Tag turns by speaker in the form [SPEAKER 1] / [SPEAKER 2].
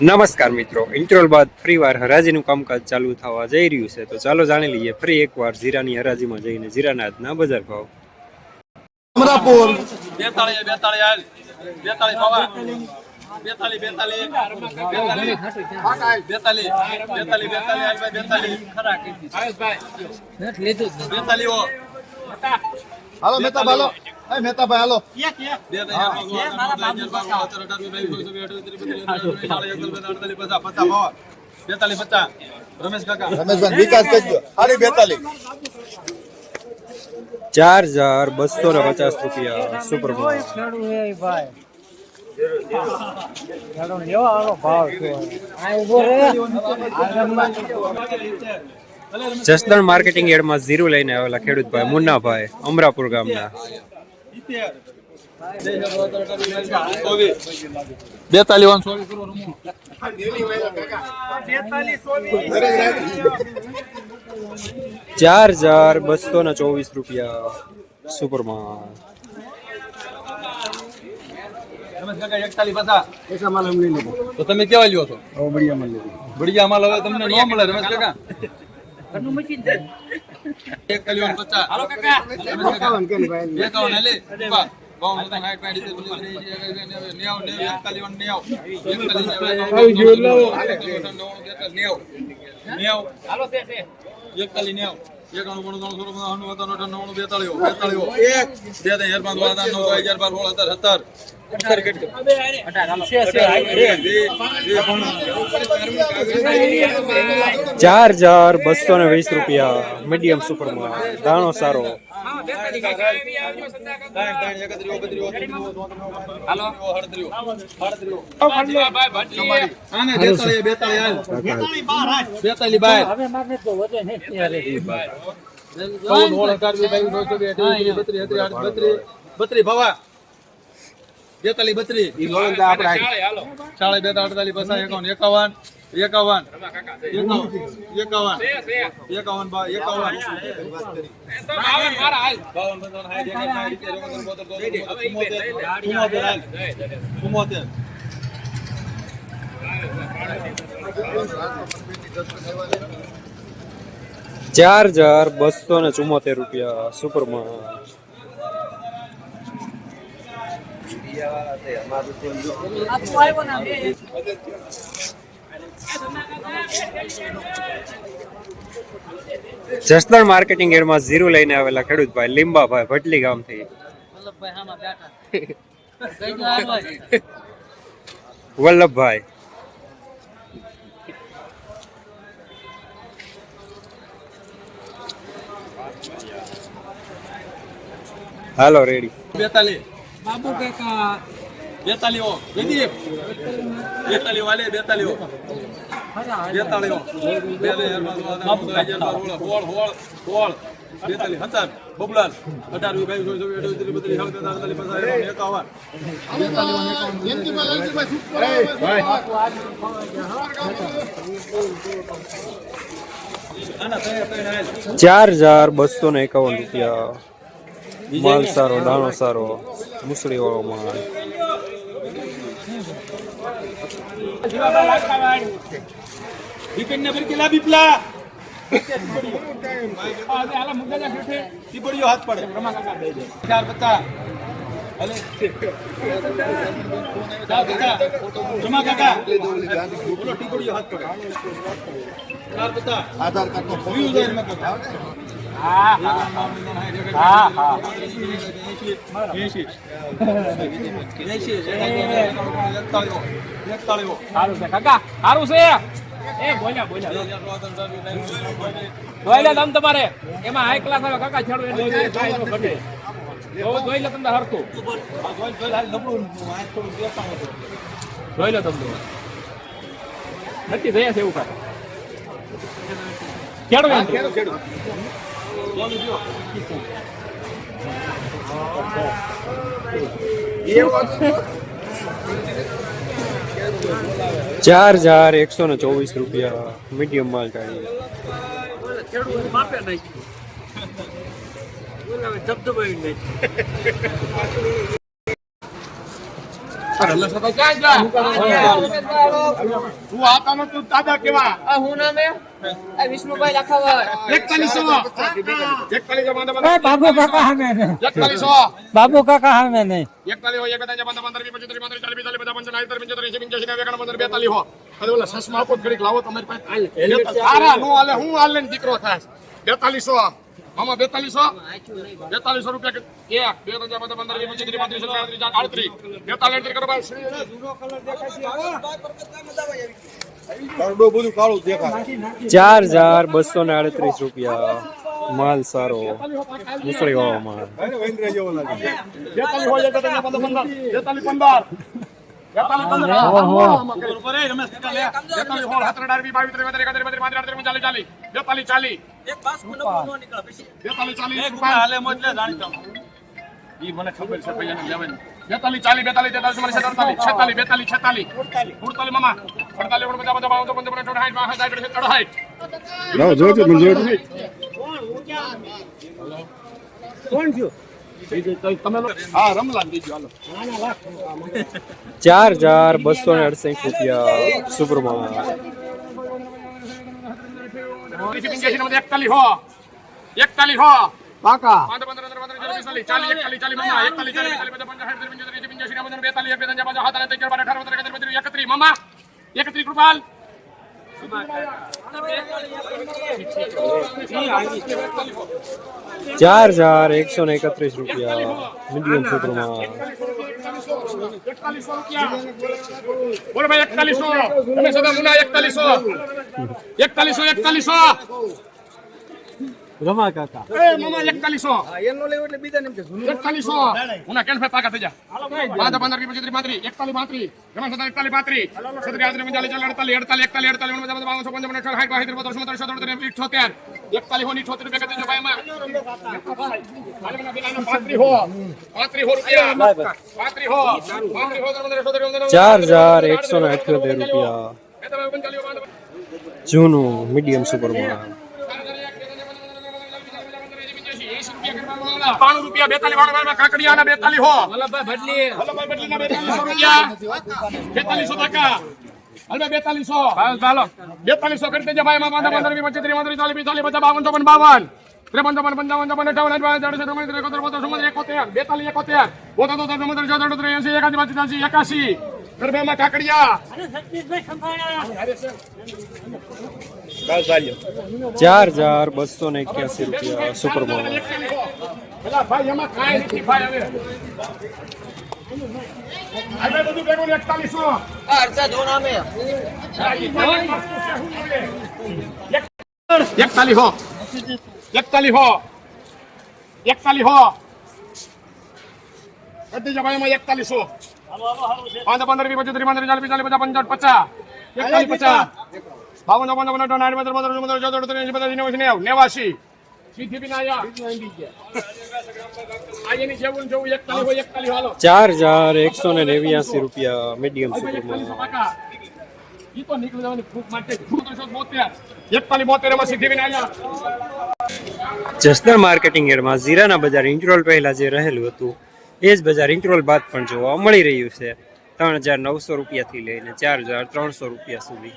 [SPEAKER 1] નમસ્કાર મિત્રો. ઇન્ટરવલ બાદ ફરીવાર હરાજીનું કામકાજ ચાલુ થવા જઈ રહ્યું છે. તો ચાલો જાણી લઈએ ફરી એકવાર જીરાની હરાજીમાં જઈને જીરાના આજના બજાર ભાવ.
[SPEAKER 2] અમરાપુર.
[SPEAKER 3] હાલો
[SPEAKER 2] મહેતા હાલો. એ મહેતા ભાઈ હાલો.
[SPEAKER 3] બે બેતાળી પચાસ રમેશ કાકા.
[SPEAKER 2] રમેશભાઈ વિકાસ કરજો. હારી બેતાલી
[SPEAKER 1] ચાર હજાર બસો ને પચાસ રૂપિયા. સુપર જસદણ માર્કેટિંગ એડમાં ઝીરો લઈને આવેલા ખેડૂતભાઈ મુન્નાભાઈ અમરાપુર ગામના.
[SPEAKER 3] બેતાલી વાન સોરી
[SPEAKER 1] ચાર હજાર બસો ને ચોવીસ રૂપિયા. સુપરમાં
[SPEAKER 3] તો તમે કેવા લ્યો છો? બઢિયા માલ હવે તમને ન મળે રમેશ કાકા. એકતાલી વાન પચાસ. એકાવન હાલે ઊભા. બાવન, પચાસ, સાઠ, પાંઠ, સિત્તેર, પચાસ, એંસી, નેવું, એકાણું, બાણું, ત્રણું, ચોરું, પચાસ, અઠ્ઠાણું, અઠ્ઠાણું, નવ્વાણું. એક, બે, ત્રણ, ચાર, પાંચ, આઠ, નવ, દસ, બાર, સોળ,
[SPEAKER 1] ચાર હજાર બસો ને વીસ રૂપિયા મીડિયમ સુપરમાં દાણો સારો
[SPEAKER 3] બેતાલી બાય ચૌદ, સોળ, અઢાર, વીસ, બાવીસ, ચોવીસ, ચોવીસ, અઠ્યાવીસ, બત્રીસ, તેત્રીસ, આડત્રીસ, બત્રીસ, બત્રીસ, ભવા. બેતાલી, બત્રીસ. ચાળીસ, બેતાલીસ, અડતાલીસ, પચાસ, એકાવન, એકાવન, એકાવન, એકાવન, એકાવન, બા- એકાવન. ચુમ્મોતેર.
[SPEAKER 1] ચાર હજાર બસો ને ચુમ્મોતેર રૂપિયા સુપરમાં જસદણ માર્કેટિંગ એરમાં ઝીરો લઈને આવેલા ખેડૂતભાઈ લીંબાભાઈ ભટલી ગામથી વલ્લભભાઈ. હાલો રેડી.
[SPEAKER 3] બેતાલી બાબુ કાકા બેતાલી ઓ જયદીપ બેતાલી વાલે બેતાલી ઓ બેતાલી ઓ બાબુ કાકા હોળ હોળ હોળ બેતાલી હતાર બબલાલ. અઢાર.
[SPEAKER 1] ચાર હજાર બસો ને એકાવન રૂપિયા. માલ સારો દાણો સારો મુસળી વાળો માલ.
[SPEAKER 3] બિપિન ને બિરકીલા બિપલા હાથ પડે. ચાર પત્તા.
[SPEAKER 2] આધાર કાર્ડ નો
[SPEAKER 3] વ્યૂ જાય એમાં કાકા
[SPEAKER 4] કાકા સારું છે એ બોલ્યા બોલ્યા તમ તમારે એમાં હાઈ ક્લાસ આવે કાકા છેડું એટલે ઘટે જોઈ લે તમને હરખું જોઈ લો તમને નથી થયા છે એવું કાંઈ ખેડો એમ
[SPEAKER 1] ચાર હજાર એકસો ને ચોવીસ રૂપિયા મીડિયમ માલ ટાળી
[SPEAKER 5] તું આતાનો તું દાદા કેવા?
[SPEAKER 6] આ હું નામે આ વિષ્ણુભાઈ લખાવર.
[SPEAKER 5] 4100 4100 એ
[SPEAKER 2] બાબુ કાકા હામે
[SPEAKER 5] ને.
[SPEAKER 2] બાબુ કાકા
[SPEAKER 5] હામે ને. 41 લાવો તમારી પાસે આલે. તારા નો આલે હું આલે દીકરો મામા બેતાલીસો. બેતાલીસો રૂપિયા એક બે હજાર બધા પંદર પચીસ ત્રીસ પાંત્રીસ આડત્રીસ. બેતાલીસ કરો ભાઈ.
[SPEAKER 1] ચાર હજાર બસો ને આડત્રીસ રૂપિયા. માલ સારો. મુસળી વાળો માલ
[SPEAKER 5] બેતાલીસ બેતાલીસ પંદર. ઈ મને ખબર છે ભાઈ એને લેવાની બેતાલીસ ચાલીસ બેતાલીસ તેતાલીસ ચુમ્માલીસ અડતાલીસ છેતાલીસ બેતાલીસ છેતાલીસ ઉડતાલીસ મામા. અડતાલીસ ઓગણપચાસ પચાસ બાવન ચોપન ચોપન અઠાવન સાઠ બાસઠ સાઠ અડસઠ તમે લોકો- હા રમલાન દીજો હાલો
[SPEAKER 1] ચાર હજાર બસો ને અડસઠ રૂપિયા સુપરમાં
[SPEAKER 5] એકતાલીસ હો પાકા એકત્રીસ કૃપાલ
[SPEAKER 1] ચાર હજાર એકસો ને એકત્રીસ રૂપિયા. મીડિયમ
[SPEAKER 5] રૂપિયા બોલો એકતાલીસો. તમે સદા એકતાલીસો. એકતાલીસો એકતાલીસો.
[SPEAKER 2] રમા કાકા
[SPEAKER 5] એ મામા એકતાલીસો એકતાલીસો ઉના કેન ફે પાકા થઈ જા પાંચ પંદર વીસ પચીસ ત્રીસ પાંત્રીસ એકતાલીસ પાંત્રીસ રમેશ સદા એકતાલીસ પાંત્રીસ સત્તરી આઠત્રીસ પંચાલીસ ચાલીસ અડતાલીસ અડતાલીસ એકતાલીસ અડતાલીસ ઓગણપચાસ પચાસ બાવન ચોપન ચોપન અઠાવન સાઠ બાસઠ ત્રેપન ચોત્રીસ ચોત્રીસ ચોત્રીસ ઇઠ્ઠોતેર એકતાલીસ હો ઇઠ્ઠોતેર રૂપિયા કહેજો ભાઈ માં પાંત્રીસ હો પાંત્રીસ હો રૂપિયા પાંત્રીસ હો પાંત્રીસ હો પંદર સોતેર પંદર
[SPEAKER 1] ચાર હજાર એકસો ને અઠ્યોતેર રૂપિયા જૂનું મીડિયમ સુપરમાં
[SPEAKER 5] બાણું રૂપિયા બેતાલીસ બાણું કાકડિયા બેતાલીસ હો
[SPEAKER 4] ભટલી
[SPEAKER 5] વલ્લભભાઈ બદલીના બેતાલીસો રૂપિયા બેતાલીસો ટકા ભાઈ બેતાલીસો
[SPEAKER 4] ચાલો
[SPEAKER 5] બેતાલીસો કરી દેજે ભાઈ પાંચ પંદર ત્રીસ પાંત્રીસ ચાલીસ પિસ્તાલીસ પચાસ બાવન ચોપન બાવન ત્રેપન ચોપન પંચાવન ચોપન અઠાવન અઠાવન બેતાલીસ એકોતેર બોતેર ચોતેર અડત્રીસ એંસી એકાસી પચીસ એકાસી ગરબામાં કાકડિયા.
[SPEAKER 1] ચાર હજાર બસો ને એક્યાસી રૂપિયા સુપર
[SPEAKER 5] પેલા ભાઈ એમાં કાંઈ નથી ભાઈ હવે. બધું ભેગું એકતાલીસો. એકતાલીસ હો એકતાલીસ. હો એકતાલીસ. હો બધી જગ્યાએ એકતાલીસ. હો પાંચ પંદર વીસ પચીસ ત્રીસ પાંત્રીસ ચાલીસ પિસ્તાલીસ પચાસ પંચાવન પચાસ એકતાલીસ પચાસ. બાવન ચોપન ચોપન અઠાવન સાઠ પંદર પંદર પંદર ચૌદ એંસી પચાસ નેવું નેવું નેવાસી.
[SPEAKER 1] ચાર હજાર એકસો ને નેવ્યાસી રૂપિયા મીડિયમ જસદણ માર્કેટિંગ એડમાં જીરાના બજાર ઇન્ટ્રોલ પહેલા જે રહેલું હતું એ જ બજાર ઇન્ટ્રોલ બાદ પણ જોવા મળી રહ્યું છે. ત્રણ હજાર નવસો રૂપિયાથી લઈને ચાર હજાર ત્રણસો રૂપિયા સુધી.